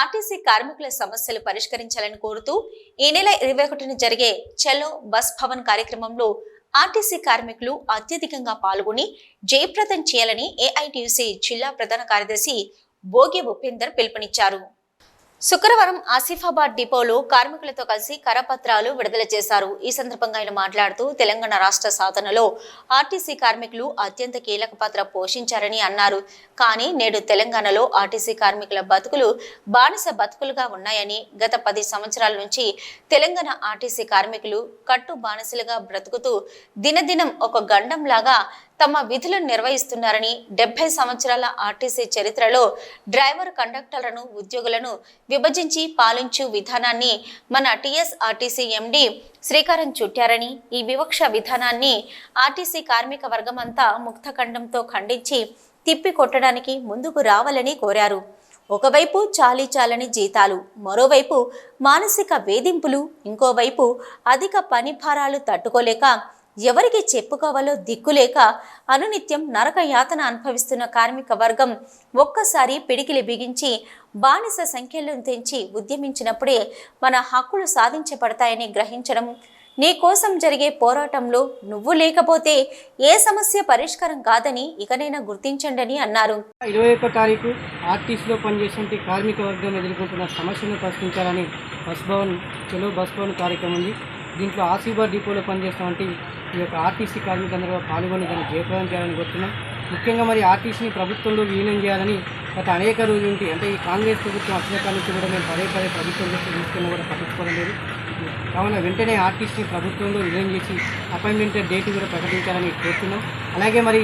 RTC కార్మికుల సమస్యలు పరిష్కరించాలని కోరుతూ ఈ నెల ఇరవై ఒకటిన జరిగే చలో బస్ భవన్ కార్యక్రమంలో ఆర్టీసీ కార్మికులు అత్యధికంగా పాల్గొని జయప్రదం చేయాలని ఏఐటీయూసీ జిల్లా ప్రధాన కార్యదర్శి భోగి ఉపేందర్ పిలుపునిచ్చారు. శుక్రవారం ఆసిఫాబాద్ డిపోలో కార్మికులతో కలిసి కరపత్రాలు విడుదల చేశారు. ఈ సందర్భంగా ఆయన మాట్లాడుతూ తెలంగాణ రాష్ట్ర సాధనలో ఆర్టీసీ కార్మికులు అత్యంత కీలక పాత్ర పోషించారని అన్నారు. కానీ నేడు తెలంగాణలో ఆర్టీసీ కార్మికుల బతుకులు బానిస బతుకులుగా ఉన్నాయని గత పది సంవత్సరాల నుంచి తెలంగాణ ఆర్టీసీ కార్మికులు కట్టు బానిసలుగా బ్రతుకుతూ దినదినం ఒక గండంలాగా తమ విధులను నిర్వహిస్తున్నారని డెబ్బై సంవత్సరాల ఆర్టీసీ చరిత్రలో డ్రైవర్ కండక్టర్లను ఉద్యోగులను విభజించి పాలించు విధానాన్ని మన టీఎస్ఆర్టీసీ ఎండి శ్రీకారం చుట్టారని ఈ వివక్ష విధానాన్ని ఆర్టీసీ కార్మిక వర్గమంతా ముక్తఖండంతో ఖండించి తిప్పి కొట్టడానికి ముందుకు రావాలని కోరారు. ఒకవైపు చాలీ చాలని జీతాలు మరోవైపు మానసిక వేధింపులు ఇంకోవైపు అధిక పని భారాలు తట్టుకోలేక ఎవరికి చెప్పుకోవాలో దిక్కులేక అనునిత్యం నరక యాతన అనుభవిస్తున్న కార్మిక వర్గం ఒక్కసారి పిడికిలి బిగించి బానిస సంఖ్యలను తెంచి ఉద్యమించినప్పుడే మన హక్కులు సాధించబడతాయని గ్రహించడం. నీ కోసం జరిగే పోరాటంలో నువ్వు లేకపోతే ఏ సమస్య పరిష్కారం కాదని ఇకనైనా గుర్తించండి అన్నారు. ఇరవై ఒక్క తారీఖు ఆర్టీసీలో పనిచేసే కార్మిక వర్గం ఎదుర్కొంటున్న సమస్యలను పరిష్కరించాలని బస్ భవన్ చలో బస్ భవన్ కార్యక్రమం ఉంది. దీంట్లో ఆసిఫాబాద్ డిపోలో పనిచేస్తున్నటువంటి ఈ యొక్క ఆర్టీసీ కార్మికులందరూ పాల్గొని దాన్ని జయప్రదం చేయాలని కోరుతున్నాం. ముఖ్యంగా మరి ఆర్టీసీని ప్రభుత్వంలో విలీనం చేయాలని గత అనేక రోజుల ఉంటే అంటే ఈ కాంగ్రెస్ ప్రభుత్వం వచ్చిన నుంచి కూడా మేము పదే పదే ప్రభుత్వం చేసి తీసుకున్నా కూడా పట్టించుకోవడం లేదు. కావున వెంటనే ఆర్టీసీని ప్రభుత్వంలో విలీనం చేసి అపాయింట్మెంట్ డేట్ కూడా ప్రకటించాలని కోరుతున్నాం. అలాగే మరి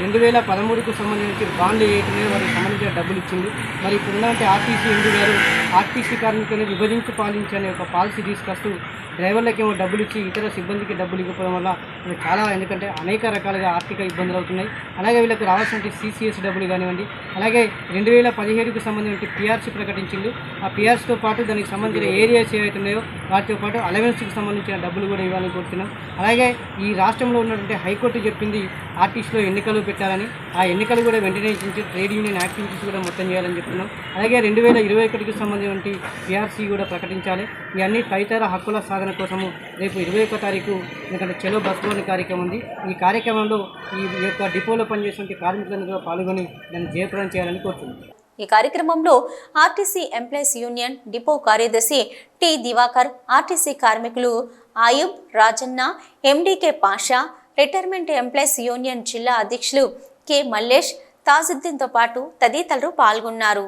రెండు వేల పదమూడుకు సంబంధించి బాండ్లు ఏవైతే వారికి సంబంధించిన డబ్బులు ఇచ్చింది. మరి ఇప్పుడు ఆర్టీసీ ఎండు గారు ఆర్టీసీ కార్మికులను విభజించి పాలించనే ఒక పాలసీ తీసుకొస్తూ డ్రైవర్లకేమో డబ్బులు ఇచ్చి ఇతర సిబ్బందికి డబ్బులు ఇవ్వకపోవడం వల్ల చాలా ఎందుకంటే అనేక రకాలుగా ఆర్థిక ఇబ్బందులు అవుతున్నాయి. అలాగే వీళ్ళకి రావాల్సిన సిసిఎస్ డబ్బులు కానివ్వండి అలాగే రెండు వేల పదిహేడుకు సంబంధించిన పిఆర్సీ ప్రకటించింది ఆ పిఆర్సీతో పాటు దానికి సంబంధించిన ఏరియాస్ ఏవైతున్నాయో వాటితో పాటు అలవెన్స్కి సంబంధించిన డబ్బులు కూడా ఇవ్వాలని కోరుతున్నాం. అలాగే ఈ రాష్ట్రంలో ఉన్నటువంటి హైకోర్టు చెప్పింది ఆర్టీసీలో ఎన్నికలు పెట్టాలని. ఆ ఎన్నికలు కూడా వెంటనే ఇచ్చి ట్రేడ్ యూనియన్ యాక్టివిటీస్ కూడా మొత్తం చేయాలని చెప్తున్నాం. అలాగే రెండు వేల ఇరవై ఒకటికి సంబంధించిన పిఆర్సీ కూడా ప్రకటించాలి. ఇవన్నీ తదితర హక్కుల సాధన కోసము రేపు ఇరవై ఒక్క తారీఖు ఎందుకంటే చెలో బస్సు భవన్ కార్యక్రమం ఉంది. ఈ కార్యక్రమంలో ఈ యొక్క డిపోలో పనిచేసే కార్మికులను కూడా పాల్గొని దాన్ని జయప్రదం చేయాలని కోరుతున్నాను ఈ కార్యక్రమంలో ఆర్టీసీ ఎంప్లాయీస్ యూనియన్ డిపో కార్యదర్శి టి దివాకర్ ఆర్టీసీ కార్మికులు Ayub Rajanna MDK Pasha retirement employees union జిల్లా అధ్యక్షులు కె మల్లేష్ తాజుద్దీన్తో పాటు తదితరులు పాల్గొన్నారు.